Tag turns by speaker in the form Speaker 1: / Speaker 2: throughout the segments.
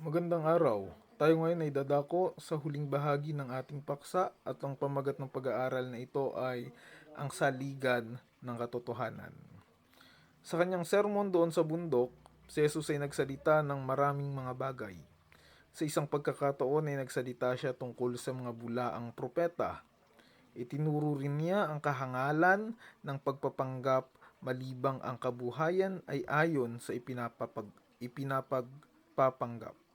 Speaker 1: Magandang araw. Tayo ngayon ay dadako sa huling bahagi ng ating paksa at ang pamagat ng pag-aaral na ito ay ang saligan ng katotohanan. Sa kanyang sermon doon sa bundok, si Jesus ay nagsalita ng maraming mga bagay. Sa isang pagkakataon ay nagsalita siya tungkol sa mga bulaang propeta. Itinuro rin niya ang kahangalan ng pagpapanggap malibang ang kabuhayan ay ayon sa ipinapapag, ipinapagpapanggap.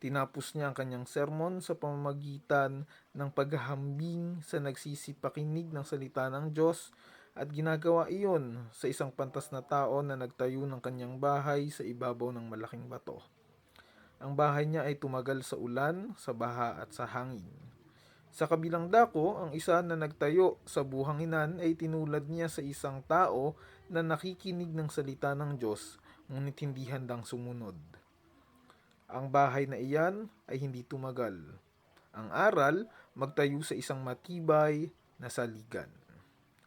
Speaker 1: Tinapos niya ang kanyang sermon sa pamamagitan ng paghahambing sa nagsisipakinig ng salita ng Diyos at ginagawa iyon sa isang pantas na tao na nagtayo ng kanyang bahay sa ibabaw ng malaking bato. Ang bahay niya ay tumagal sa ulan, sa baha at sa hangin. Sa kabilang dako, ang isa na nagtayo sa buhanginan ay tinulad niya sa isang tao na nakikinig ng salita ng Diyos, ngunit hindi handang sumunod. Ang bahay na iyan ay hindi tumagal. Ang aral, magtayo sa isang matibay na saligan.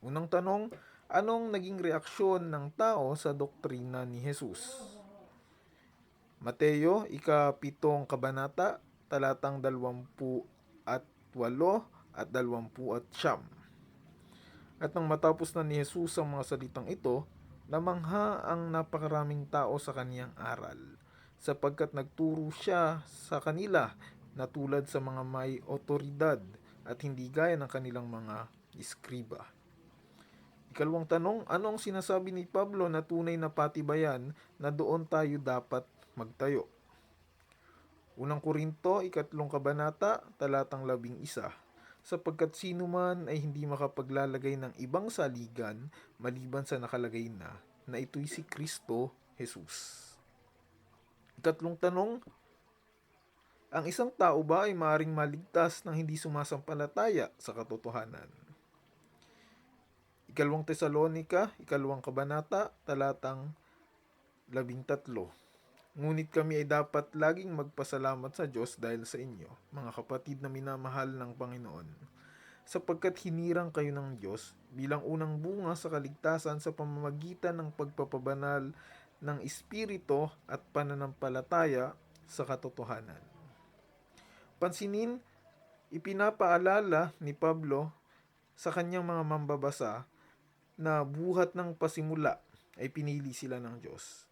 Speaker 1: Unang tanong, anong naging reaksyon ng tao sa doktrina ni Jesus? Mateo, ikapitong kabanata, talatang dalwampu at walo at dalwampu at siyam. At nang matapos na ni Jesus ang mga salitang ito, namangha ang napakaraming tao sa kaniyang aral, sapagkat nagturo siya sa kanila na tulad sa mga may otoridad at hindi gaya ng kanilang mga iskriba. Ikalawang tanong, ano ang sinasabi ni Pablo na tunay na patibayan na doon tayo dapat magtayo? Unang Korinto, ikatlong kabanata, talatang labing isa. Sapagkat sino man ay hindi makapaglalagay ng ibang saligan maliban sa nakalagay na, na ito'y si Kristo Jesus. Ikatlong tanong, ang isang tao ba ay maring maligtas nang hindi sumasampalataya sa katotohanan? Ikalawang Tesalonika, ikalawang kabanata, talatang labing tatlo. Ngunit kami ay dapat laging magpasalamat sa Diyos dahil sa inyo, mga kapatid na minamahal ng Panginoon, sapagkat hinirang kayo ng Diyos bilang unang bunga sa kaligtasan sa pamamagitan ng pagpapabanal ng Espiritu at pananampalataya sa katotohanan. Pansinin, ipinapaalala ni Pablo sa kanyang mga mambabasa na buhat ng pasimula ay pinili sila ng Diyos.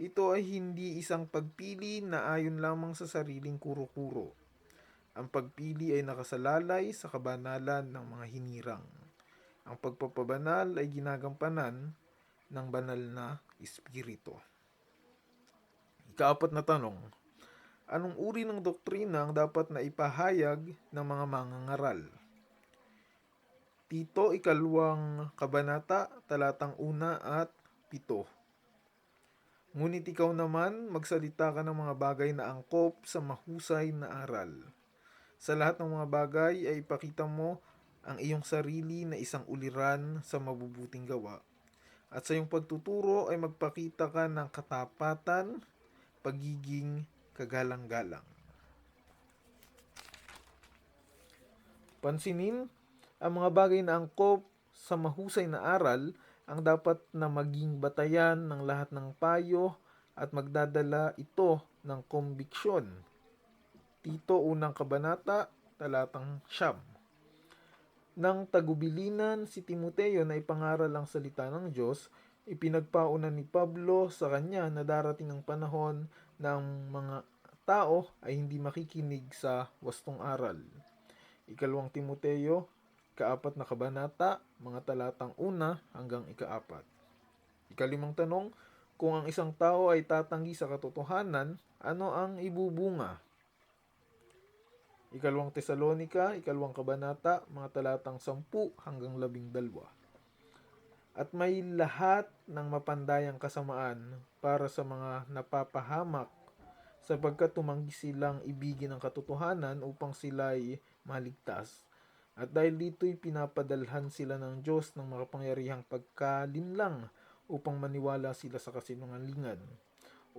Speaker 1: Ito ay hindi isang pagpili na ayon lamang sa sariling kuro-kuro. Ang pagpili ay nakasalalay sa kabanalan ng mga hinirang. Ang pagpapabanal ay ginagampanan ng banal na espiritu. Ikaapat na tanong, anong uri ng doktrina ang dapat na ipahayag ng mga mangangaral? Tito, ikalawang kabanata, talatang una at pito. Ngunit ikaw naman, magsalita ka ng mga bagay na angkop sa mahusay na aral. Sa lahat ng mga bagay ay ipakita mo ang iyong sarili na isang uliran sa mabubuting gawa. At sa iyong pagtuturo ay magpakita ka ng katapatan, pagiging kagalang-galang. Pansinin, ang mga bagay na angkop sa mahusay na aral ang dapat na maging batayan ng lahat ng payo at magdadala ito ng kombiksyon. Tito unang kabanata, talatang siyam. Nang tagubilinan si Timoteo na ipangaral ang salita ng Diyos, ipinagpaunan ni Pablo sa kanya na darating ang panahon ng mga tao ay hindi makikinig sa wastong aral. Ikalawang Timoteo, ikaapat na kabanata, mga talatang una hanggang ikaapat. Ikalimang tanong, kung ang isang tao ay tatanggi sa katotohanan, ano ang ibubunga? Ikalawang Tesalonika, ikalawang kabanata, mga talatang sampu hanggang labing dalwa. At may lahat ng mapandayang kasamaan para sa mga napapahamak sapagkat tumanggi silang ibigin ang katotohanan upang sila ay maligtas. At dahil dito'y pinapadalhan sila ng Diyos ng makapangyarihang pagkalinlang upang maniwala sila sa kasinungalingan,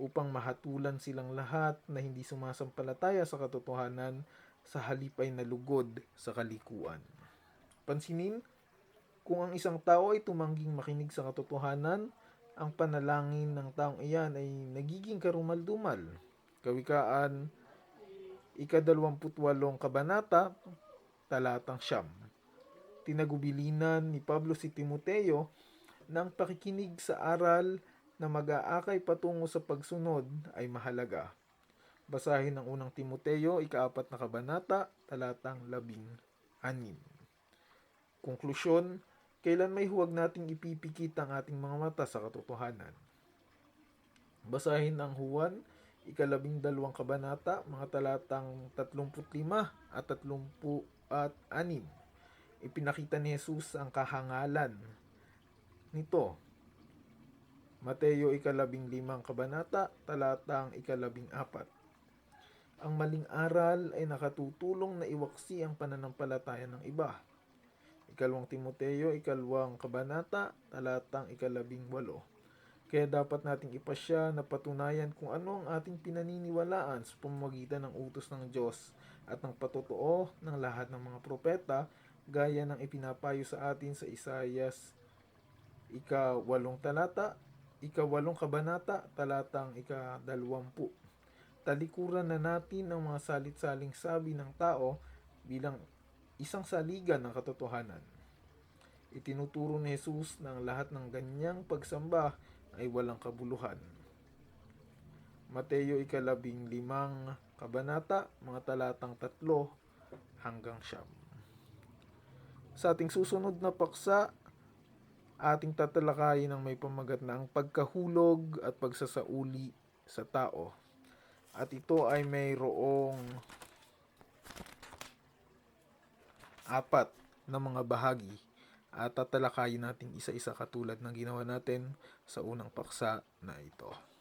Speaker 1: upang mahatulan silang lahat na hindi sumasampalataya sa katotohanan sa halip ay nalugod sa kalikuan. Pansinin, kung ang isang tao ay tumangging makinig sa katotohanan, ang panalangin ng taong iyan ay nagiging karumaldumal Kawikaan, ikadalawamputwalong kabanata, talatang siyam. Tinagubilinan ni Pablo si Timoteo ang pakikinig sa aral na mag-aakay patungo sa pagsunod ay mahalaga. Basahin ang unang Timoteo, ikaapat na kabanata, talatang labing anim. Konklusyon, kailan may huwag nating ipipikit ang ating mga mata sa katotohanan. Basahin ang Juan, ikalabing dalawang kabanata, mga talatang 35 at 36. Ipinakita ni Jesus ang kahangalan nito. Mateo ikalabing limang kabanata, talatang ikalabing apat. Ang maling aral ay nakatutulong na iwaksi ang pananampalataya ng iba. Ikalawang Timoteo, ikalawang kabanata, talatang ikalabing walo. Kaya dapat nating ipasya na patunayan kung ano ang ating pinaniniwalaan sa pamamagitan ng utos ng Diyos at ng patotoo ng lahat ng mga propeta gaya ng ipinapayo sa atin sa Isayas ikawalong talata, ikawalong kabanata, talatang ikadalwampu. Talikuran na natin ang mga salit-saling sabi ng tao bilang isang saligan ng katotohanan. Itinuturo ni Jesus na ang lahat ng ganyang pagsamba ay walang kabuluhan. Mateo ikalabing limang kabanata, mga talatang tatlo hanggang siyam. Sa ating susunod na paksa, ating tatalakayin ang may pamagat na ang pagkahulog at pagsasauli sa tao. At ito ay mayroong apat na mga bahagi at tatalakayin natin isa-isa katulad ng ginawa natin sa unang paksa na ito.